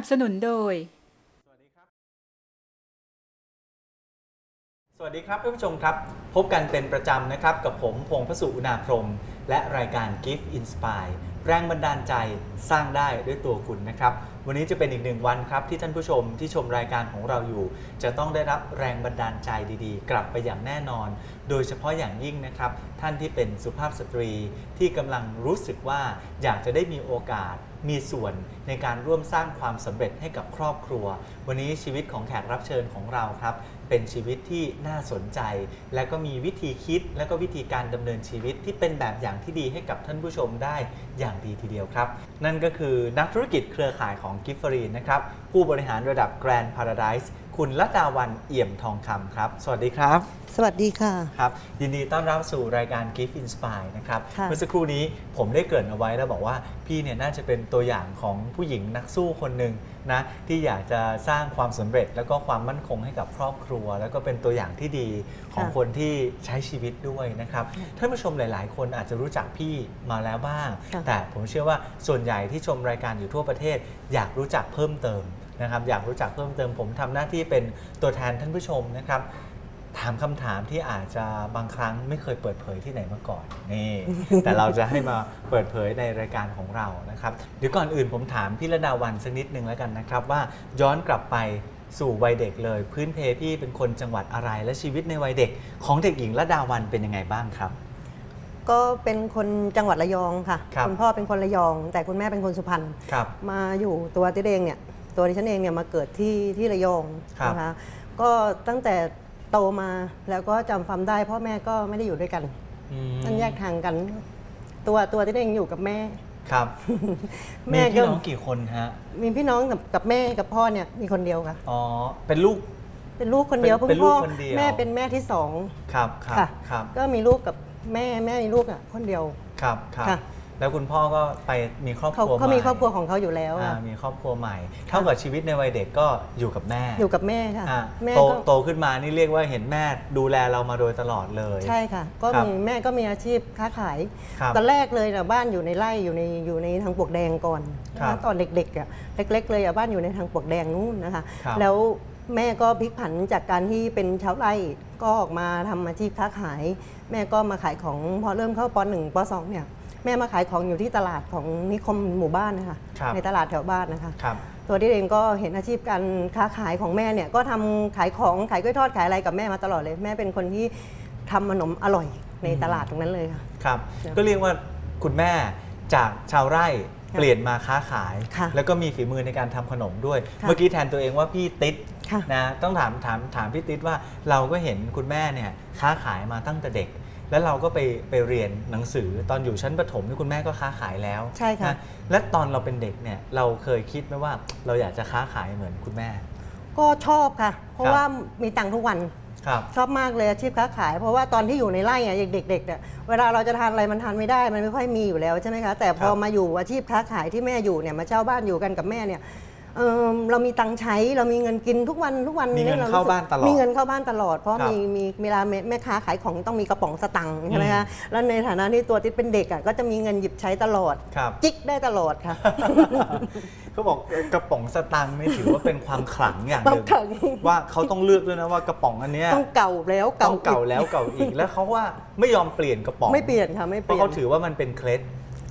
บสนุนโดย สวัสดีครับท่านผู้ชมครับ พบกันเป็นประจำนะครับ กับผมพงพสุอุณาพรม และรายการ Gift Inspire แรงบันดาลใจสร้างได้ด้วยตัวคุณนะครับ วันนี้จะเป็นอีกหนึ่งวันครับที่ท่านผู้ชมที่ชมรายการของเราอยู่ จะต้องได้รับแรงบันดาลใจดีๆ กลับไปอย่างแน่นอน โดยเฉพาะอย่างยิ่งนะครับ ท่านที่เป็นสุภาพสตรีที่กำลังรู้สึกว่าอยากจะได้มีโอกาส มีส่วนในการร่วมสร้างความสำเร็จให้กับครอบครัว วันนี้ชีวิตของแขกรับเชิญของเราครับ เป็นชีวิตที่น่าสนใจ และก็มีวิธีคิดและก็วิธีการดำเนินชีวิตที่เป็นแบบอย่างที่ดีให้กับท่านผู้ชมได้อย่างดีทีเดียวครับ นั่นก็คือนักธุรกิจเครือข่ายของกิฟฟรีนนะครับผู้บริหารระดับ Grand Paradise คุณรัตดาวันเอี่ยมทองคำครับ สวัสดีครับ สวัสดีค่ะ ครับ ยินดีต้อนรับสู่รายการ Gift Inspire นะครับ ค่ะเมื่อสักครู่นี้ผมได้เกริ่นเอาไว้แล้วบอกว่าพี่เนี่ยน่าจะเป็นตัวอย่างของผู้หญิงนักสู้คนหนึ่งนะที่อยากจะสร้างความสำเร็จแล้วก็ความมั่นคงให้กับครอบครัว แล้วก็เป็นตัวอย่างที่ดีของคนที่ใช้ชีวิตด้วยนะครับท่านผู้ชมหลาย ๆ คนอาจจะรู้จักพี่มาแล้วบ้าง ค่ะ แต่ผมเชื่อว่าส่วนใหญ่ที่ชมรายการอยู่ทั่วประเทศ อยากรู้จักเพิ่มเติม นะครับอยากรู้จักเพิ่มเติมผมทำหน้าที่เป็นตัวแทนท่านผู้ชมนะครับถามคำถามที่อาจจะบางครั้งไม่เคยเปิดเผยที่ไหนมาก่อนนี่แต่เราจะให้มาเปิดเผยในรายการของเรานะครับเดี๋ยวก่อนอื่นผมถามพี่ระดาวันสักนิดนึงแล้วกันนะครับว่าย้อนกลับไปสู่วัยเด็กเลย พื้นเพพี่เป็นคนจังหวัดอะไรและชีวิตในวัยเด็ก ของเด็กหญิงระดาวันเป็นยังไงบ้างครับ ก็เป็นคนจังหวัดระยองค่ะครับณพ่อเป็นคนระยอง แต่คุณแม่เป็นคนสุพรรณครับมาอยู่ตัวติดเองเนี่ย ตัวดิฉันเองเนี่ยมาเกิดที่ที่ระยองครับนะคะก็ตั้งแต่โตมาแล้วก็จำความได้พ่อแม่ก็ไม่ได้อยู่ด้วยกันอืมนั่นแยกทางกัน ตัวตัวติดเองอยู่กับแม่ครับมีแม่พี่ก็น้องกี่คนฮะมีพี่น้องกับกับแม่กับพ่อเนี่ยมีคนเดียวค่ะอ๋อเป็นลูก เป็นลูกคนเดียวเป็นเพิ่งเป็นลูกพ่อคนเดียวแม่เป็นแม่ที่สองครับครับค่ะครับก็มีลูกกับแม่แม่มีลูกอะคนเดียวครับครับค่ะ แล้วคุณพ่อก็ไปมีครอบคเขารัวเขามีใหครอบครัวของเขาอยู่แล้วอ่าอะมีครอบครัวใหม่ เท่ากับชีวิตในวัยเด็กก็อยู่กับแม่อยู่กับแม่ค่ะ อ่าแม่โตก็โตขึ้นมานี่เรียกว่าเห็นแม่ดูแลเรามาโดยตลอดเลย ใช่ค่ะ ก็ครับมีแม่ก็มีอาชีพค้าขาย ครับตอนแรกเลยนะบ้านอยู่ในไร่อยู่ในอยู่ในทางปลวกแดงก่อนครับนะตอนเด็กๆอะเล็ก ๆ เลยอะบ้านอยู่ในทางปลวกแดงนู่นนะคะ ครับ แล้วแม่ก็พลิกผันจากการที่เป็นชาวไร่ก็ออกมาทำอาชีพค้าขาย แม่ก็มาขายของพอเริ่มเข้าปหนึ่งปสองเนี่ย แม่มาขายของอยู่ที่ตลาดของนิคมหมู่บ้านนะคะครับในตลาดแถวบ้านนะคะครับตัวที่เองก็เห็นอาชีพการค้าขายของแม่เนี่ยก็ทำขายของขายกล้วยทอดขายอะไรกับแม่มาตลอดเลย แม่เป็นคนที่ทำขนมอร่อยในอืมตลาดตรงนั้นเลยค่ะครับครับ ก็เรียกว่าคุณแม่จากชาวไร่ค่ะเปลี่ยนมาค้าขายค่ะแล้วก็มีฝีมือในการทำขนมด้วยค่ะเมื่อกี้แทนตัวเองว่าพี่ติ๊ดค่ะนะต้องถามถามถามพี่ติ๊ดว่าเราก็เห็นคุณแม่เนี่ยค้าขายมาตั้งแต่เด็ก แล้วเราก็ไปไปเรียนหนังสือตอนอยู่ชั้นประถมนี่คุณแม่ก็ค้าขายแล้วใช่ค่ะ นและตอนเราเป็นเด็กเนี่ยเราเคยคิดไหมว่าเราอยากจะค้าขายเหมือนคุณแม่ ก็ชอบค่ะ เพราะครับว่ามีตังค์ทุกวัน ครับ ชอบมากเลยอาชีพค้าขาย เพราะว่าตอนที่อยู่ในไร่อะเด็กๆเนี่ยเวลาเราจะทานอะไรมันทานไม่ได้มันไม่ค่อยมีอยู่แล้วใช่ไหมคะแต่พอครับ มาอยู่อาชีพค้าขายที่แม่อยู่เนี่ยมาเช่าบ้านอยู่กันกับแม่เนี่ย เอิ่มเรามีตังค์ใช้เรามีเงินกินทุกวันทุกวันมีเงินยรเข้ารู้สึกบ้านตลอดมีเงินเข้าบ้านตลอด เพราะครับมีมีเวลาแม่แม่ค้าขายของต้องมีกระป๋องสตังค์ใช่ไหมคะแล้วในฐานะที่ตัวที่เป็นเด็กอะก็จะมีเงินหยิบใช้ตลอด ครับ จิกได้ตลอดค่ะ เขาบอกกระป๋องสตังค์นี่ถือว่าเป็นความขลังอย่างหนึ่งความขลัง ว่าเขาต้องเลือกด้วยนะว่ากระป๋องอันเนี้ยต้องเก่าแล้วต้เก่าองเก่าอีกแล้วเก่าอีกแล้วเขาว่าไม่ยอมเปลี่ยนกระป๋องไม่เปลี่ยนค่ะไม่เพเปลี่ราะยน เขาถือว่ามันเป็นเคล็ด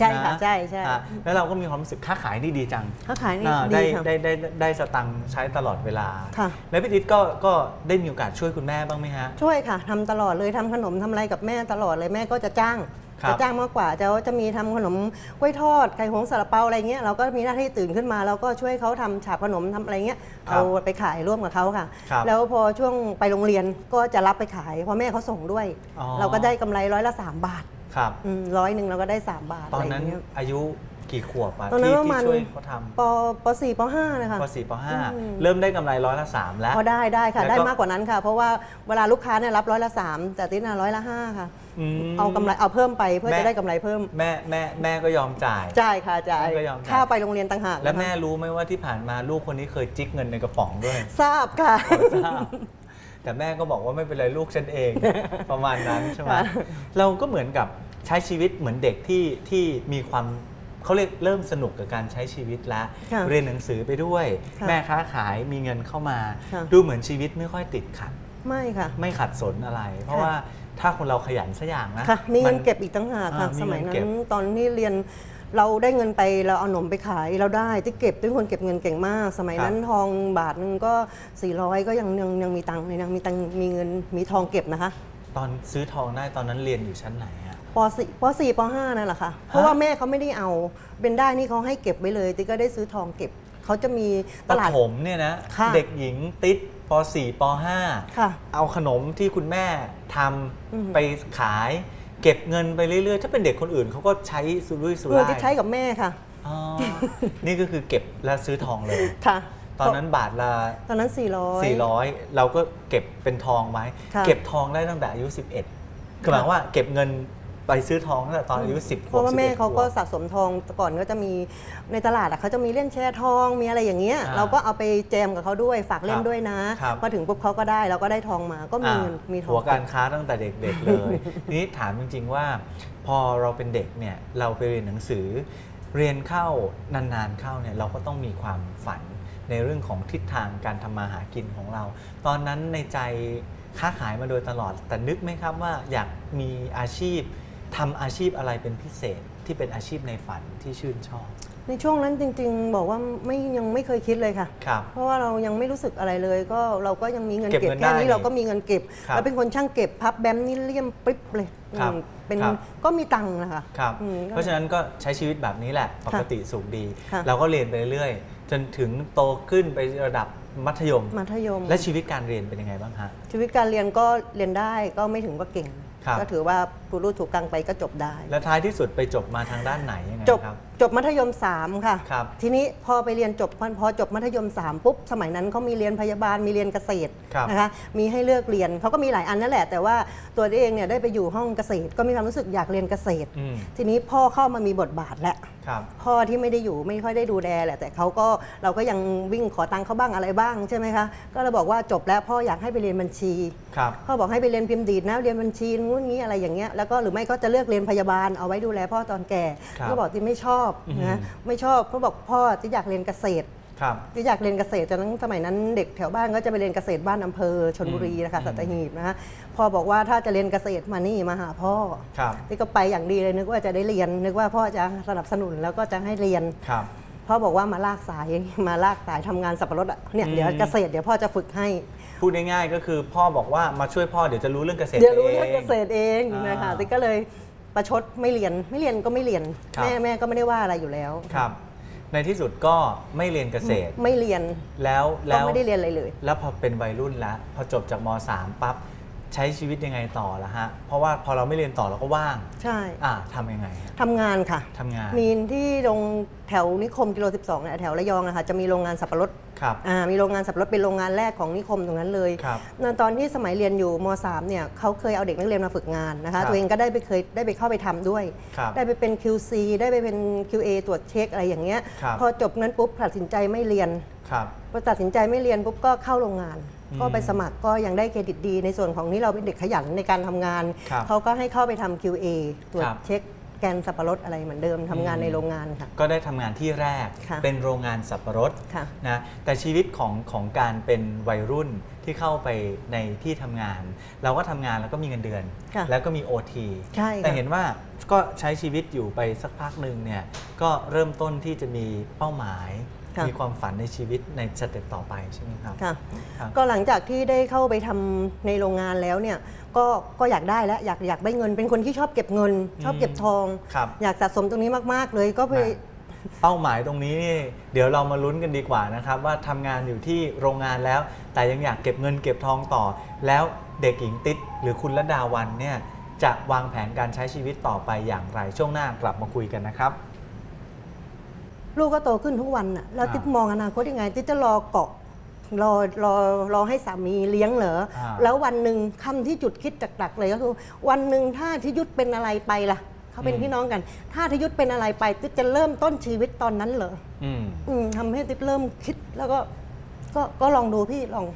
ใช่ค่ะนใช่ใช่อะแล้วเราก็มีความรู้สึกค้าขายนี่ดีจังค้าขายนี่อ่าดีได้ค่ะได้ได้ได้ได้สตังค์ใช้ตลอดเวลา ค่ะ แล้วพี่ติ๊ดก็ก็ได้มีโอกาสช่วยคุณแม่บ้างไหมฮะ ช่วยค่ะทำตลอดเลยทำขนมทำอะไรกับแม่ตลอดเลยแม่ก็จะจ้างครับ จะจ้างมากกว่าจะจะมีทำขนมกล้วยทอดไก่หงสาลาเปาอะไรเงี้ยเราก็มีหน้าที่ตื่นขึ้นมาเราก็ช่วยเขาทำฉาบขนมทำอะไรเงี้ยครับเอาไปขายร่วมกับเขาค่ะ ครับแล้วพอช่วงไปโรงเรียนก็จะรับไปขายเพราะแม่เขาส่งด้วย อ๋อ เราก็ได้กำไรร้อยละสามบาท ครับร้อยหนึ่งเราก็ได้สามบาทตอนอะไรนั้นเงี้ยอายุกี่ขวบอะตอนนั้นที่ประมาณที่ช่วยเขาทำปปสี่ปห้านะคะปสี่ปห้าอืมเริ่มได้กำไรร้อยละสามแล้วพอได้ได้ค่ะแล้วก็ได้มากกว่านั้นค่ะ เพราะว่าเวลาลูกค้าเนี่ยรับร้อยละสามแต่ติดน่ะร้อยละห้าค่ะมเอากำไรเอาเพิ่มไปเพื่อแม่จะได้กำไรเพิ่ม แม่แม่แม่ก็ยอมจ่ายจ่ายค่ะจ่ายแม่ก็ยอมจ่ายค่าไปโรงเรียนต่างหากแล้วนะคะแม่รู้ไหมว่าที่ผ่านมาลูกคนนี้เคยจิกเงินในกระป๋องด้วย ทราบค่ะทราบ แต่แม่ก็บอกว่าไม่เป็นไรลูกฉันเองประมาณนั้นใช่ไหมค่ะเราก็เหมือนกับใช้ชีวิตเหมือนเด็กที่ที่มีความเขาเรียกเริ่มสนุกกับการใช้ชีวิตแล้วค่ะเรียนหนังสือไปด้วยค่ะแม่ค้าขายมีเงินเข้ามาค่ะดูเหมือนชีวิตไม่ค่อยติดขัด ไม่ค่ะ ไม่ขัดสนอะไร เพราะค่ะว่าถ้าคนเราขยันสักอย่างนะค่ะมีเงินมัเก็บอีกตั้งหากค่ะอ่ามีสมัยเงินนั้เก็นบตอนที่เรียน เราได้เงินไปเราเอาหนมไปขายเราได้ที่เก็บเป็นคนเก็บเงินเก่งมาก สมัยนั้นทองบาทหนึงก็ 400 ก็ยังยังยังมีตังค์เลยนะมีตังค์มีเงินมีทองเก็บนะคะ ตอนซื้อทองได้ตอนนั้นเรียนอยู่ชั้นไหนอะป .4 ป .4 ป .5 นั่นแหละค่ะ เพราะว่าแม่เขาไม่ได้เอา เป็นได้นี่เขาให้เก็บไว้เลย ติ๊กก็ได้ซื้อทองเก็บ เขาจะมีปตลาดฐมเนี่ยนะค่ะเด็กหญิงติดป .4 ปค่ะ .5 เอาขนมที่คุณแม่ทอืมำไปขาย เก็บเงินไปเรื่อยๆ ถ้าเป็นเด็กคนอื่นเขาก็ใช้สุรุ่ยสุเงินร่ายที่ใช้กับแม่ค่ะ อ๋อนี่ก็คือเก็บแล้วซื้อทองเลย ค่ะ ตอนนั้นบาทละ ตอนนั้น 400 400 เราก็เก็บเป็นทองไว้ ค่ะ เก็บทองได้ตั้งแต่อายุ 11 คือหมายความว่าเก็บเงิน ไปซื้อทองตั้งแต่ตอนอายุ10เพราะว่าแม่เขาก็ขวบสะสมทองแต่ก่อนก็จะมีในตลาดอะเขาจะมีเล่นแช่ทองมีอะไรอย่างเงี้ยอ่าเราก็เอาไปแจมกับเขาด้วยฝากเล่คนรับด้วยนะครับพอถึงปุ๊บเขาก็ได้เราก็ได้ทองมาก็มีเงินมีทองหัวการค้าตั้งแต่เด็กๆเลยทีนี้ถามจริงๆว่า พอเราเป็นเด็กเนี่ยเราไปเรียนหนังสือ เรียนเข้านานๆเข้าเนี่ยเราก็ต้องมีความฝันในเรื่องของทิศทางการทำมาหากินของเรา ตอนนั้นในใจค้าขายมาโดยตลอด แต่นึกไหมครับว่าอยากมีอาชีพ ทำอาชีพอะไรเป็นพิเศษที่เป็นอาชีพในฝันที่ชื่นชอบ ในช่วงนั้นจริง ๆ บอกว่าไม่ยังไม่เคยคิดเลยค่ะ ครับ เพราะว่าเรายังไม่รู้สึกอะไรเลย ก็เราก็ยังมีเงินเก็บเก็บเงินแค่ได้นี้เราก็มีเงินเก็บครับแล้วเป็นคนช่างเก็บพับแบมนี่เลี่ยมปิ๊บเลยครับอืมเป็นครับ ก็มีตังค์นะคะครับ อืมก็ เพราะฉะนั้นก็ใช้ชีวิตแบบนี้แหละ ปกติสุขดี ค่ะเราก็เรียนไปเรื่อยๆ จนถึงโตขึ้นไประดับมัธยม มัธยม และชีวิตการเรียนเป็นยังไงบ้างฮะ ชีวิตการเรียนก็เรียนได้ก็ไม่ถึงว่าเก่ง ครับก็ถือว่า ผู้รู้ถูกกลางไปก็จบได้ และท้ายที่สุดไปจบมาทางด้านไหนยังไงจบครับ จบมัธยม 3 ค่ะ ครับ ทีนี้พอไปเรียนจบพอพอจบมัธยม 3 ปุ๊บ สมัยนั้นเขามีเรียนพยาบาลมีเรียนเกษตรครับ นะคะมีให้เลือกเรียนเขาก็มีหลายอันนั่นแหละ แต่ว่าตัวเองเนี่ยได้ไปอยู่ห้องเกษตร ก็มีความรู้สึกอยากเรียนเกษตร อืมทีนี้พ่อเข้ามามีบทบาทแล้ว ครับ พ่อที่ไม่ได้อยู่ไม่ค่อยได้ดูแลแหละแต่เขาก็เราก็ยังวิ่งขอตังค์เขาบ้างอะไรบ้างใช่ไหมคะก็เลยบอกว่าจบแล้วพ่ออยากให้ไปเรียนบัญชี ครับ พ่อบอกให้ไปเรียนพิมพ์ดีดนะเรียนบัญชีนู้นนี้อะไรอย่างเงี้ยแล้วก็หรือไม่ก็จะเลือกเรียนพยาบาลเอาไว้ดูแลพ่อตอนแก่ครับก็บอกที่ไม่ชอบอือหืนะอไม่ชอบเขาบอกพ่อที่อยากเรียนเกษตร ครับ ที่อยากเรียนเกษตรตอนนั้นสมัยนั้นเด็กแถวบ้านก็จะไปเรียนเกษตรบ้านอำเภอชนบุรีนะคะอืม สัตหีบนะคะพ่อบอกว่าถ้าจะเรียนเกษตรมานี่มาหาพ่อ ครับ ที่ก็ไปอย่างดีเลยนึกว่าจะได้เรียน นึกว่าพ่อจะสนับสนุนแล้วก็จะให้เรียน ครับ พ่อบอกว่ามาลากสายมาลากสายทำงานสับปะรดอะเนี่ยอืมเดี๋ยวเกษตรเดี๋ยวพ่อจะฝึกให้ พูดง่ายๆก็คือพ่อบอกว่ามาช่วยพ่อเดี๋ยวจะรู้เรื่องเกษตรเดี๋ยวรู้เอเรื่องงเกษตรเองอ่านนะคะติ๊กก็เลยประชดไม่เรียนไม่เรียนก็ไม่เรียน ครับ แม่แม่ก็ไม่ได้ว่าอะไรอยู่แล้ว ครับ ในที่สุดก็ไม่เรียนเกษตร ไม่เรียนแล้วก็แล้วไม่ได้เรียนอะไรเลย แล้วพอเป็นวัยรุ่นแล้วพอจบจากม .3 ปั๊บ ใช้ชีวิตยังไงต่อละฮะ เพราะว่าพอเราไม่เรียนต่อเราก็ว่าง ใช่อ่าทำยังไงฮะทำงานค่ะ ทำงาน มีที่โรงแถวนิคมกิโล 12เนี่ยแถวระยองนะคะจะมีโรงงานสับปะรดครับ อ่ามีโรงงานสับปะรดเป็นโรงงานแรกของนิคมตรงนั้นเลยครับตอนที่สมัยเรียนอยู่ม .3 เนี่ยเขาเคยเอาเด็กนักเรียนมาฝึกงานนะครัคะบตัวเองก็ได้ไปเคยได้ไปเข้าไปทำด้วย ครับได้ไปเป็น QC ได้ไปเป็น QA ตรวจเช็คอะไรอย่างเงี้ยครับ พอจบนั้นปุ๊บตัดสินใจไม่เรียนครับ พอตัดสินใจไม่เรียนปุ๊บก็เข้าโรงงานอืม ก็ไปสมัครก็ยังได้เครดิตดี ในส่วนของนี้เราเป็นเด็กขยันในการทำงานครับเขาก็ให้เข้าไปทำ QA ตรวจครับเช็คแกนสับปะรดอะไรเหมือนเดิมทำงานอืมในโรงงานค่ะ ก็ได้ทำงานที่แรกค่ะเป็นโรงงานสับปะรดค่ะนะแต่ชีวิตของของการเป็นวัยรุ่นที่เข้าไปในที่ทำงาน เราก็ทำงานแล้วก็มีเงินเดือนค่ะแล้วก็มี OT ใช่ค่ะแต่เห็นว่าก็ใช้ชีวิตอยู่ไปสักพักหนึ่งเนี่ยก็เริ่มต้นที่จะมีเป้าหมาย ค่ะ มีความฝันในชีวิตในสเต็ปต่อไปใช่ไหมครับ ค่ะ ครับ ก็หลังจากที่ได้เข้าไปทำในโรงงานแล้วเนี่ย ก็ก็อยากได้แล้วอยากอยากได้เงิน เป็นคนที่ชอบเก็บเงิน ชอบเก็บทอง ครับ อยากสะสมตรงนี้มากๆเลยก็ไป นะ เป้าหมายตรงนี้นี่เดี๋ยวเรามาลุ้นกันดีกว่านะครับ ว่าทำงานอยู่ที่โรงงานแล้ว แต่ยังอยากเก็บเงินเก็บทองต่อ แล้วเด็กหญิงติ๊ดหรือคุณระดาวันเนี่ยจะวางแผนการใช้ชีวิตต่อไปอย่างไรช่วงหน้ากลับมาคุยกันนะครับ ลูกก็โตขึ้นทุกวันน่ะแล้วอ่าติ๊บมองอนาคตยังไง ติ๊บจะรอเกาะรอรอรอให้สามีเลี้ยงเหรออ่าแล้ววันหนึ่งคำที่จุดคิดจักๆเลยก็คือวันหนึ่งถ้าทิยุทธเป็นอะไรไปล่ะเขาเป็นพี่น้องกัน ถ้าทิยุทธเป็นอะไรไป ติ๊บจะเริ่มต้นชีวิตตอนนั้นเหรออืมอืมทำให้ติ๊บเริ่มคิดแล้วก็ก็ก็ลองดูพี่ลอง